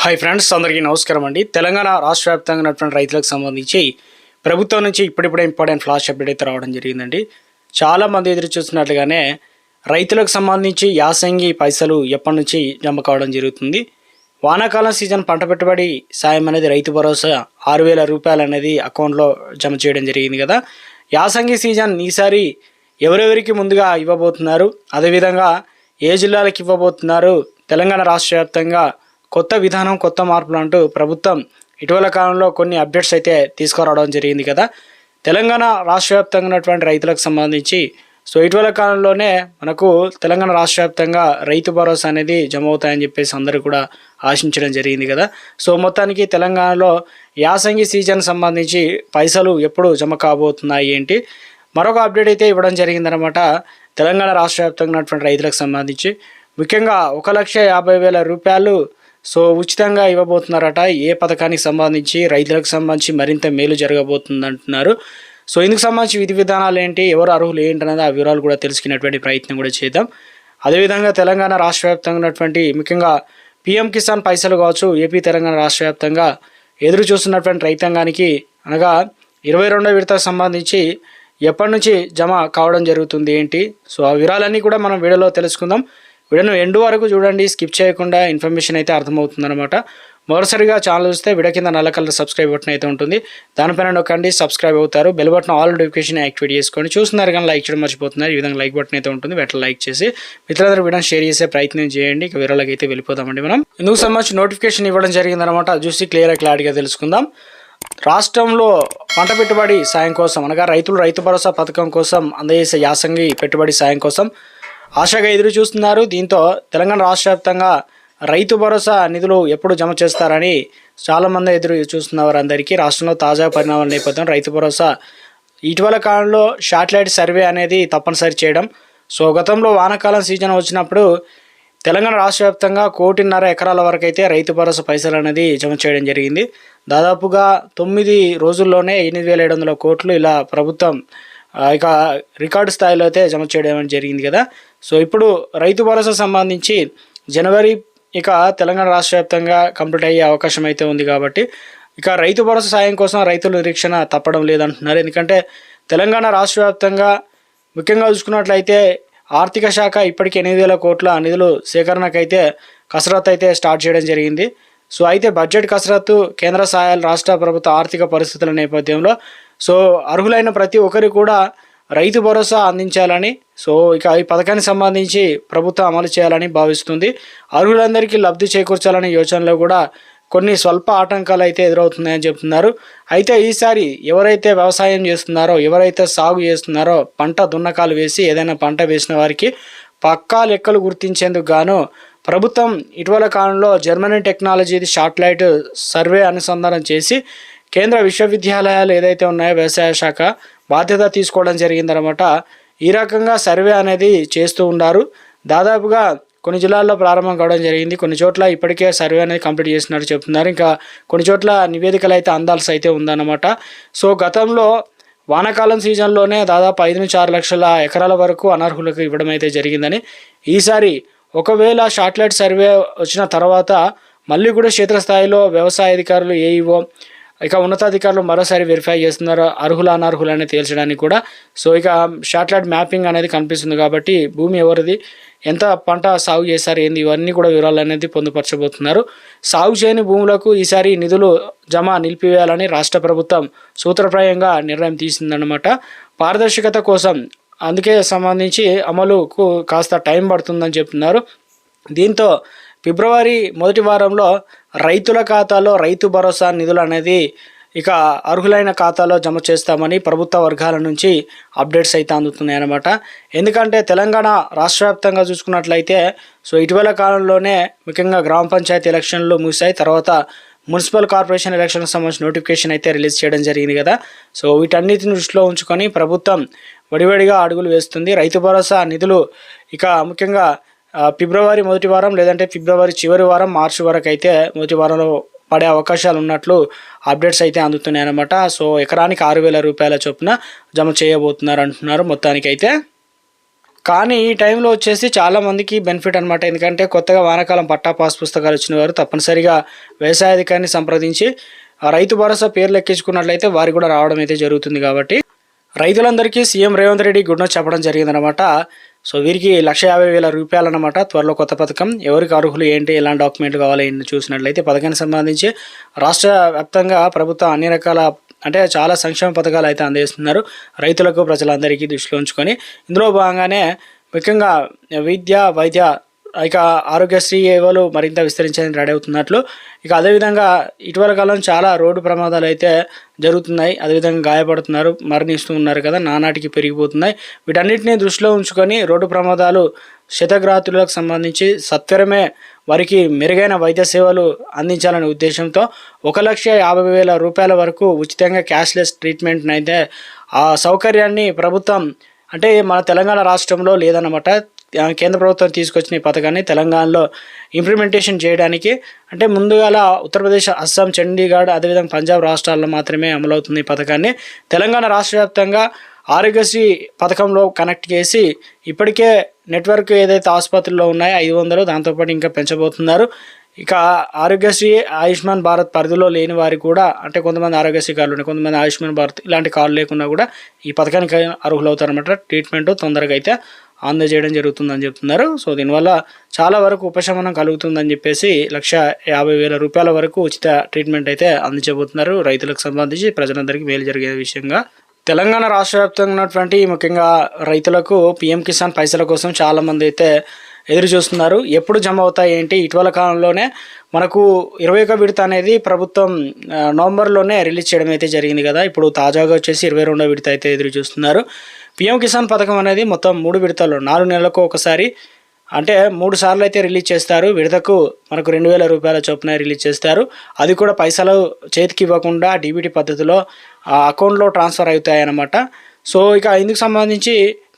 Hi friends అందరికీ నమస్కారం అండి. తెలంగాణ రాష్ట్ర వ్యాప్తంగా ఉన్నటువంటి రైతులకు సంబంధించి ప్రభుత్వం నుంచి ఇప్పుడిప్పుడే ఇంపార్టెంట్ ఫ్లాష్ అప్డేట్ అయితే రావడం జరిగిందండి. చాలా మంది ఎదురు చూస్తున్నట్లుగానే రైతులకు సంబంధించి యాసంగి పైసలు ఎప్పటి నుంచి జమ కావడం జరుగుతుంది. వానాకాలం సీజన్ పంట పెట్టుబడి సాయం అనేది రైతు భరోసా ఆరు వేల రూపాయలు అనేది అకౌంట్లో జమ చేయడం జరిగింది కదా. యాసంగి సీజన్ ఈసారి ఎవరెవరికి ముందుగా ఇవ్వబోతున్నారు? అదేవిధంగా ఏ జిల్లాలకు ఇవ్వబోతున్నారు? తెలంగాణ రాష్ట్ర వ్యాప్తంగా కొత్త విధానం కొత్త మార్పులు అంటూ ప్రభుత్వం ఇటీవల కాలంలో కొన్ని అప్డేట్స్ అయితే తీసుకురావడం జరిగింది కదా. తెలంగాణ రాష్ట్ర వ్యాప్తంగా ఉన్నటువంటి రైతులకు సంబంధించి సో ఇటీవల కాలంలోనే మనకు తెలంగాణ రాష్ట్ర వ్యాప్తంగా రైతు భరోసా అనేది జమ అవుతాయని చెప్పేసి అందరూ కూడా ఆశించడం జరిగింది కదా. సో మొత్తానికి తెలంగాణలో యాసంగి సీజన్ సంబంధించి పైసలు ఎప్పుడు జమ కాబోతున్నాయి ఏంటి? మరొక అప్డేట్ అయితే ఇవ్వడం జరిగిందనమాట తెలంగాణ రాష్ట్ర వ్యాప్తంగా ఉన్నటువంటి రైతులకు సంబంధించి ముఖ్యంగా ఒక లక్ష యాభై వేల రూపాయలు సో ఉచితంగా ఇవ్వబోతున్నారట. ఏ పథకానికి సంబంధించి రైతులకు సంబంధించి మరింత మేలు జరగబోతుంది అంటున్నారు సో ఇందుకు సంబంధించి విధి విధానాలు ఏంటి ఎవరు అర్హులు ఏంటి అనేది ఆ వివరాలు కూడా తెలుసుకునేటువంటి ప్రయత్నం కూడా చేద్దాం. అదేవిధంగా తెలంగాణ రాష్ట్ర వ్యాప్తంగా ఉన్నటువంటి ముఖ్యంగా పిఎం కిసాన్ పైసలు కావచ్చు ఏపీ తెలంగాణ రాష్ట్ర వ్యాప్తంగా ఎదురు చూస్తున్నటువంటి రైతాంగానికి అనగా ఇరవై రెండో విడతకు సంబంధించి ఎప్పటి నుంచి జమ కావడం జరుగుతుంది ఏంటి? సో ఆ వివరాలన్నీ కూడా మనం వీడియోలో తెలుసుకుందాం. వీడియోను ఎండు వరకు చూడండి స్కిప్ చేయకుండా ఇన్ఫర్మేషన్ అయితే అర్థమవుతుందనమాట మరోసారిగా ఛానల్ చూస్తే వీడియో కింద నల్ల కలర్ సబ్స్క్రైబ్ బటన్ అయితే ఉంటుంది. దానిపైన నొక్కండి సబ్స్క్రైబ్ అవుతారు. Bell button all notification activate చేసుకోండి. చూస్తున్నారు కానీ లైక్ చేయడం మర్చిపోతున్నారు. ఈ విధంగా లైక్ బటన్ అయితే ఉంటుంది. వెంటనే లైక్ చేసి మిత్రులందరూ వీడియో షేర్ చేసే ప్రయత్నం చేయండి. ఇక వీడియోలోకి అయితే వెళ్ళిపోదామండి మనం. ఇందుకు సంబంధించి నోటిఫికేషన్ ఇవ్వడం జరిగిందనమాట చూసి క్లియర్ క్లారిటీగా తెలుసుకుందాం. రాష్ట్రంలో పంట పెట్టుబడి సాయం కోసం అనగా రైతులు రైతు భరోసా పథకం కోసం అందజేసే యాసంగి పెట్టుబడి సాయం కోసం ఆశగా ఎదురు చూస్తున్నారు. దీంతో తెలంగాణ రాష్ట్ర వ్యాప్తంగా రైతు భరోసా నిధులు ఎప్పుడు జమ చేస్తారని చాలామంది ఎదురు చూస్తున్న వారందరికీ రాష్ట్రంలో తాజా పరిణామాల నేపథ్యం రైతు భరోసా. ఇటీవల కాలంలో శాటిలైట్ సర్వే అనేది తప్పనిసరి చేయడం. సో గతంలో వానాకాలం సీజన్ వచ్చినప్పుడు తెలంగాణ రాష్ట్ర వ్యాప్తంగా కోటిన్నర ఎకరాల వరకు అయితే రైతు భరోసా పైసలు అనేది జమ చేయడం జరిగింది. దాదాపుగా తొమ్మిది రోజుల్లోనే ఎనిమిది వేల ఏడు వందల కోట్లు ఇలా ప్రభుత్వం ఇక రికార్డు స్థాయిలో అయితే జమ చేయడం జరిగింది కదా. సో ఇప్పుడు రైతు భరోసా సంబంధించి జనవరి ఇక తెలంగాణ రాష్ట్ర వ్యాప్తంగా కంప్లీట్ అయ్యే అవకాశం అయితే ఉంది కాబట్టి ఇక రైతు భరోసా సాయం కోసం రైతుల నిరీక్షణ తప్పడం లేదంటున్నారు. ఎందుకంటే తెలంగాణ రాష్ట్ర వ్యాప్తంగా ముఖ్యంగా చూసుకున్నట్లయితే ఆర్థిక శాఖ ఇప్పటికి ఎనిమిది వేల కోట్ల నిధులు సేకరణకైతే కసరత్తు అయితే స్టార్ట్ చేయడం జరిగింది. సో అయితే బడ్జెట్ కసరత్తు కేంద్ర సహాయాలు రాష్ట్ర ప్రభుత్వ ఆర్థిక పరిస్థితుల నేపథ్యంలో సో అర్హులైన ప్రతి ఒక్కరికి కూడా రైతు భరోసా అందించాలని సో ఇక ఈ పథకానికి సంబంధించి ప్రభుత్వం అమలు చేయాలని భావిస్తుంది. అర్హులందరికీ లబ్ధి చేకూర్చాలనే యోచనలో కూడా కొన్ని స్వల్ప ఆటంకాలు అయితే ఎదురవుతున్నాయని చెప్తున్నారు. అయితే ఈసారి ఎవరైతే వ్యవసాయం చేస్తున్నారో ఎవరైతే సాగు చేస్తున్నారో పంట దున్నకాలు వేసి ఏదైనా పంట వేసిన వారికి పక్కా లెక్కలు గుర్తించేందుకు గాను ప్రభుత్వం ఇటీవల కాలంలో జర్మనీ టెక్నాలజీ శాటిలైట్ సర్వే అనుసంధానం చేసి కేంద్ర విశ్వవిద్యాలయాలు ఏదైతే ఉన్నాయో వ్యవసాయ శాఖ బాధ్యత తీసుకోవడం జరిగిందనమాట ఈ రకంగా సర్వే అనేది చేస్తూ ఉన్నారు దాదాపుగా కొన్ని జిల్లాల్లో ప్రారంభం కావడం జరిగింది. కొన్ని చోట్ల ఇప్పటికే సర్వే అనేది కంప్లీట్ చేసినట్టు చెప్తున్నారు. ఇంకా కొన్ని చోట్ల నివేదికలు అయితే అందాల్సి అయితే ఉందన్నమాట. సో గతంలో వానాకాలం సీజన్లోనే దాదాపు ఐదు నుంచి ఆరు లక్షల ఎకరాల వరకు అనర్హులకు ఇవ్వడం అయితే జరిగిందని. ఈసారి ఒకవేళ షార్ట్లైట్ సర్వే వచ్చిన తర్వాత మళ్ళీ కూడా క్షేత్రస్థాయిలో వ్యవసాయ అధికారులు ఏఈఓ ఇక ఉన్నతాధికారులు మరోసారి వెరిఫై చేస్తున్నారు. అర్హుల అనర్హులు అనేది తేల్చడానికి కూడా. సో ఇక శాటిలైట్ మ్యాపింగ్ అనేది కనిపిస్తుంది కాబట్టి భూమి ఎవరిది? ఎంత పంట సాగు చేశారు? ఏంది? ఇవన్నీ కూడా వివరాలు అనేది పొందుపరచబోతున్నారు. సాగు చేయని భూములకు ఈసారి నిధులు జమ నిలిపివేయాలని రాష్ట్ర ప్రభుత్వం సూత్రప్రాయంగా నిర్ణయం తీసిందనమాట పారదర్శకత కోసం అందుకే సంబంధించి అమలుకు కాస్త టైం పడుతుందని చెప్తున్నారు. దీంతో ఫిబ్రవరి మొదటి వారంలో రైతుల ఖాతాలో రైతు భరోసా నిధులు అనేది ఇక అర్హులైన ఖాతాలో జమ చేస్తామని ప్రభుత్వ వర్గాల నుంచి అప్డేట్స్ అయితే అందుతున్నాయి అన్నమాట. ఎందుకంటే తెలంగాణ రాష్ట్ర వ్యాప్తంగా చూసుకున్నట్లయితే సో ఇటీవల కాలంలోనే ముఖ్యంగా గ్రామ పంచాయతీ ఎలక్షన్లు ముగిశాయి. తర్వాత మున్సిపల్ కార్పొరేషన్ ఎలక్షన్కి సంబంధించిన నోటిఫికేషన్ అయితే రిలీజ్ చేయడం జరిగింది కదా. సో వీటన్నిటిని దృష్టిలో ఉంచుకొని ప్రభుత్వం వడివడిగా అడుగులు వేస్తుంది. రైతు భరోసా నిధులు ఇక ముఖ్యంగా ఫిబ్రవరి మొదటి వారం లేదంటే ఫిబ్రవరి చివరి వారం మార్చి వరకు అయితే మొదటి వారంలో పడే అవకాశాలు ఉన్నట్లు అప్డేట్స్ అయితే అందుతున్నాయి అనమాట సో ఎకరానికి ఆరు వేల రూపాయల చొప్పున జమ చేయబోతున్నారు అంటున్నారు మొత్తానికి అయితే కానీ ఈ టైంలో వచ్చేసి చాలామందికి బెనిఫిట్ అనమాట ఎందుకంటే కొత్తగా వానాకాలం పట్టా పాస్ పుస్తకాలు వచ్చిన వారు తప్పనిసరిగా వ్యవసాయాధికారిని సంప్రదించి రైతు భరోసా పేర్లు ఎక్కించుకున్నట్లయితే వారికి కూడా రావడం అయితే జరుగుతుంది కాబట్టి. రైతులందరికీ CM Revanth Reddy good news చెప్పడం జరిగిందనమాట సో వీరికి లక్ష యాభై వేల రూపాయలు అనమాట త్వరలో కొత్త పథకం. ఎవరికి అర్హులు ఏంటి ఎలాంటి డాక్యుమెంట్లు కావాలి చూసినట్లయితే పథకానికి సంబంధించి రాష్ట్ర వ్యాప్తంగా ప్రభుత్వం అన్ని రకాల అంటే చాలా సంక్షేమ పథకాలు అయితే అందిస్తున్నారు. రైతులకు ప్రజలందరికీ దృష్టిలో ఉంచుకొని. ఇందులో భాగంగానే ముఖ్యంగా విద్య వైద్య ఇక ఆరోగ్యశ్రీ సేవలు మరింత విస్తరించడానికి రెడీ అవుతున్నట్లు. ఇక అదేవిధంగా ఇటీవల కాలం చాలా రోడ్డు ప్రమాదాలు అయితే జరుగుతున్నాయి. అదేవిధంగా గాయపడుతున్నారు మరణిస్తూ ఉన్నారు కదా నానాటికి పెరిగిపోతున్నాయి. వీటన్నిటిని దృష్టిలో ఉంచుకొని రోడ్డు ప్రమాదాలు శతగ్రాతులకు సంబంధించి సత్వరమే వారికి మెరుగైన వైద్య సేవలు అందించాలనే ఉద్దేశంతో ఒక లక్ష యాభై వేల రూపాయల వరకు ఉచితంగా క్యాష్లెస్ ట్రీట్మెంట్ని అయితే ఆ సౌకర్యాన్ని ప్రభుత్వం అంటే మన తెలంగాణ రాష్ట్రంలో లేదన్నమాట కేంద్ర ప్రభుత్వం తీసుకొచ్చిన ఈ పథకాన్ని తెలంగాణలో ఇంప్లిమెంటేషన్ చేయడానికి అంటే ముందుగాల ఉత్తరప్రదేశ్ అస్సాం చండీగఢ్ అదేవిధంగా పంజాబ్ రాష్ట్రాల్లో మాత్రమే అమలవుతుంది ఈ పథకాన్ని. తెలంగాణ రాష్ట్ర వ్యాప్తంగా ఆరోగ్యశ్రీ పథకంలో కనెక్ట్ చేసి ఇప్పటికే నెట్వర్క్ ఏదైతే ఆసుపత్రుల్లో ఉన్నాయో ఐదు వందలు దాంతోపాటు ఇంకా పెంచబోతున్నారు. ఇక ఆరోగ్యశ్రీ ఆయుష్మాన్ భారత్ పరిధిలో లేని వారికి కూడా అంటే కొంతమంది ఆరోగ్యశ్రీ కార్డులు ఉన్నాయి కొంతమంది ఆయుష్మాన్ భారత్ ఇలాంటి కార్డు లేకున్నా కూడా ఈ పథకానికి అర్హులు ట్రీట్మెంట్ తొందరగా అయితే అందజేయడం జరుగుతుందని చెప్తున్నారు. సో దీనివల్ల చాలా వరకు ఉపశమనం కలుగుతుందని చెప్పేసి లక్ష యాభై వేల రూపాయల వరకు ఉచిత ట్రీట్మెంట్ అయితే అందించబోతున్నారు. రైతులకు సంబంధించి ప్రజలందరికీ మేలు జరిగే విషయంగా. తెలంగాణ రాష్ట్ర వ్యాప్తంగా ఉన్నటువంటి ముఖ్యంగా రైతులకు పిఎం కిసాన్ పైసల కోసం చాలామంది అయితే ఎదురు చూస్తున్నారు ఎప్పుడు జమ అవుతాయి ఏంటి? ఇటీవల కాలంలోనే మనకు ఇరవై ఒక విడత అనేది ప్రభుత్వం నవంబర్లోనే రిలీజ్ చేయడం అయితే జరిగింది కదా. ఇప్పుడు తాజాగా వచ్చేసి ఇరవై రెండో విడత అయితే ఎదురు చూస్తున్నారు పిఎం కిసాన్ పథకం అనేది మొత్తం మూడు విడతలు నాలుగు నెలలకు ఒకసారి అంటే మూడు సార్లు అయితే రిలీజ్ చేస్తారు. విడతకు మనకు రెండు వేల రూపాయల చొప్పున రిలీజ్ చేస్తారు. అది కూడా పైసలు చేతికి ఇవ్వకుండా డీబీటీ పద్ధతిలో ఆ అకౌంట్లో ట్రాన్స్ఫర్ అవుతాయన్నమాట. సో ఇక ఇందుకు సంబంధించి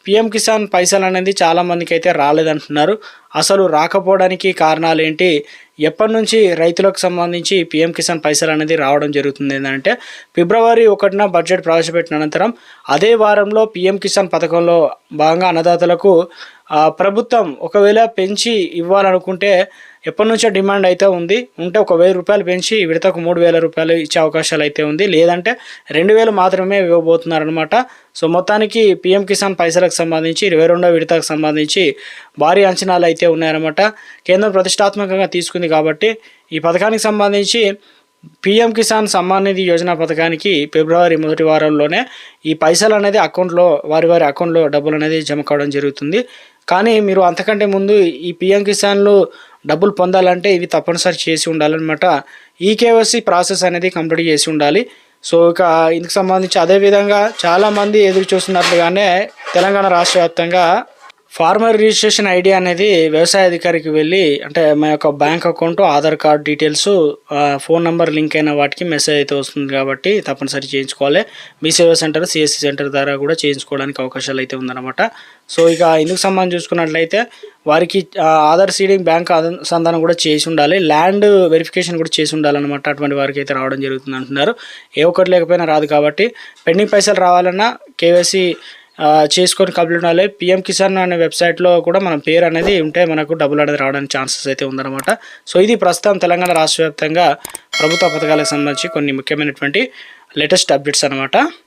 పిఎం కిసాన్ పైసలు అనేది చాలా మందికి అయితే రాలేదంటున్నారు. అసలు రాకపోవడానికి కారణాలు ఏంటి ఎప్పటి నుంచి రైతులకు సంబంధించి పిఎం కిసాన్ పైసలు అనేది రావడం జరుగుతుంది ఏంటంటే ఫిబ్రవరి ఒకటిన బడ్జెట్ ప్రవేశపెట్టిన అనంతరం అదే వారంలో పిఎం కిసాన్ పథకంలో భాగంగా అన్నదాతలకు ప్రభుత్వం ఒకవేళ పెంచి ఇవ్వాలనుకుంటే ఎప్పటి నుంచో డిమాండ్ అయితే ఉంది. ఉంటే ఒక వెయ్యి రూపాయలు పెంచి విడతకు మూడు వేల రూపాయలు ఇచ్చే అవకాశాలు అయితే ఉంది. లేదంటే రెండు వేలు మాత్రమే ఇవ్వబోతున్నారనమాట సో మొత్తానికి పిఎం కిసాన్ పైసలకు సంబంధించి ఇరవై రెండో విడతకు సంబంధించి భారీ అంచనాలు అయితే ఉన్నాయన్నమాట. కేంద్రం ప్రతిష్టాత్మకంగా తీసుకుంది కాబట్టి ఈ పథకానికి సంబంధించి పిఎం కిసాన్ సమ్మాన్ నిధి యోజన పథకానికి ఫిబ్రవరి మొదటి వారంలోనే ఈ పైసలు అనేది అకౌంట్లో వారి వారి అకౌంట్లో డబ్బులు అనేది జమ కావడం జరుగుతుంది. కానీ మీరు అంతకంటే ముందు ఈ పిఎం కిసాన్లు డబ్బులు పొందాలంటే ఇవి తప్పనిసరి చేసి ఉండాలన్నమాట. ఈ కేవైసీ ప్రాసెస్ అనేది కంప్లీట్ చేసి ఉండాలి. సో ఇక ఇందుకు సంబంధించి అదేవిధంగా చాలామంది ఎదురు చూస్తున్నట్లుగానే తెలంగాణ రాష్ట్ర వ్యాప్తంగా ఫార్మర్ రిజిస్ట్రేషన్ ఐడి అనేది వ్యవసాయ అధికారికి వెళ్ళి అంటే మా యొక్క bank account Aadhaar card details phone number link అయిన వాటికి మెసేజ్ అయితే వస్తుంది కాబట్టి తప్పనిసరి చేయించుకోవాలి. మీ సేవా సెంటర్ సిఎస్సి సెంటర్ ద్వారా కూడా చేయించుకోవడానికి అవకాశాలు అయితే ఉందన్నమాట. సో ఇక ఇందుకు సంబంధించి చూసుకున్నట్లయితే వారికి ఆధార్ సీడింగ్ బ్యాంక్ సంధానం కూడా చేసి ఉండాలి. ల్యాండ్ వెరిఫికేషన్ కూడా చేసి ఉండాలన్నమాట. అటువంటి వారికి అయితే రావడం జరుగుతుంది అంటున్నారు. ఏ ఒక్కటి లేకపోయినా రాదు కాబట్టి పెండింగ్ పైసలు రావాలన్నా కేవైసీ చేసుకొని కంప్లీట్ ఉండాలి. పిఎం కిసాన్ అనే వెబ్సైట్లో కూడా మన పేరు అనేది ఉంటే మనకు డబ్బులు అనేది రావడానికి ఛాన్సెస్ అయితే ఉందన్నమాట. సో ఇది ప్రస్తుతం తెలంగాణ రాష్ట్ర వ్యాప్తంగా ప్రభుత్వ పథకాలకు సంబంధించి కొన్ని ముఖ్యమైనటువంటి లేటెస్ట్ అప్డేట్స్ అనమాట